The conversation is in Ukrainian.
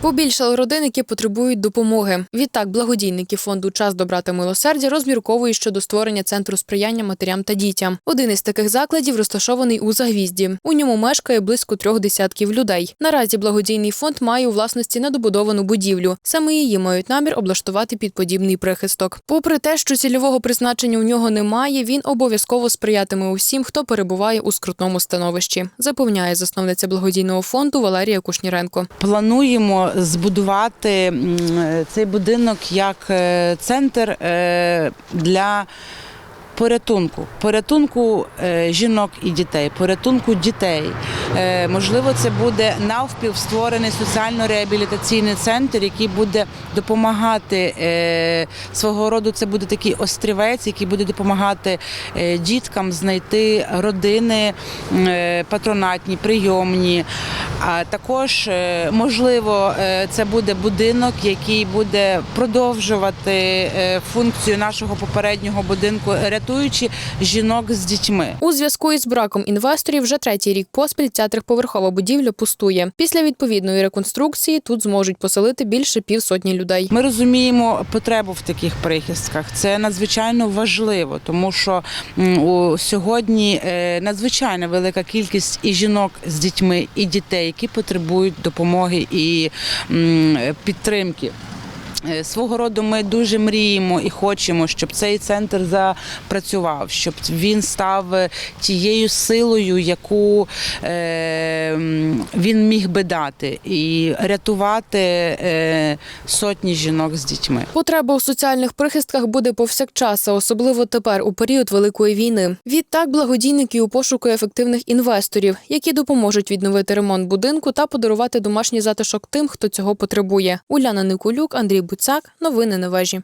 Побільшало родин, які потребують допомоги. Відтак, благодійники фонду Час добра та милосердя розмірковують щодо створення центру сприяння матерям та дітям. Один із таких закладів розташований у Загвізді. У ньому мешкає близько трьох десятків людей. Наразі благодійний фонд має у власності недобудовану будівлю. Саме її мають намір облаштувати під подібний прихисток. Попри те, що цільового призначення у нього немає, він обов'язково сприятиме усім, хто перебуває у скрутному становищі, запевняє засновниця благодійного фонду Валерія Кушніренко. Плануємо збудувати цей будинок як е, центр е, для порятунку, порятунку е, жінок і дітей, порятунку дітей. Можливо, це буде навпіл створений соціально-реабілітаційний центр, який буде допомагати свого роду. Це буде такий острівець, який буде допомагати діткам знайти родини патронатні, прийомні. А також е, можливо, е, це буде будинок, який буде продовжувати е, функцію нашого попереднього будинку, рятуючи жінок з дітьми. У зв'язку із браком інвесторів вже третій рік поспіль ця трьохповерхова будівля пустує. Після відповідної реконструкції тут зможуть поселити більше півсотні людей. Ми розуміємо потребу в таких прихистках. Це надзвичайно важливо, тому що у сьогодні надзвичайно велика кількість і жінок з дітьми, і дітей, які потребують допомоги і підтримки. Е, Свого роду ми дуже мріємо і хочемо, щоб цей центр запрацював, щоб він став е, тією силою, яку е, він міг би дати, і рятувати сотні жінок з дітьми. Потреба у соціальних прихистках буде повсякчас, особливо тепер у період великої війни. Відтак благодійники у пошуку ефективних інвесторів, які допоможуть відновити ремонт будинку та подарувати домашній затишок тим, хто цього потребує. Уляна Никулюк, Андрій Буцак. Новини на вежі.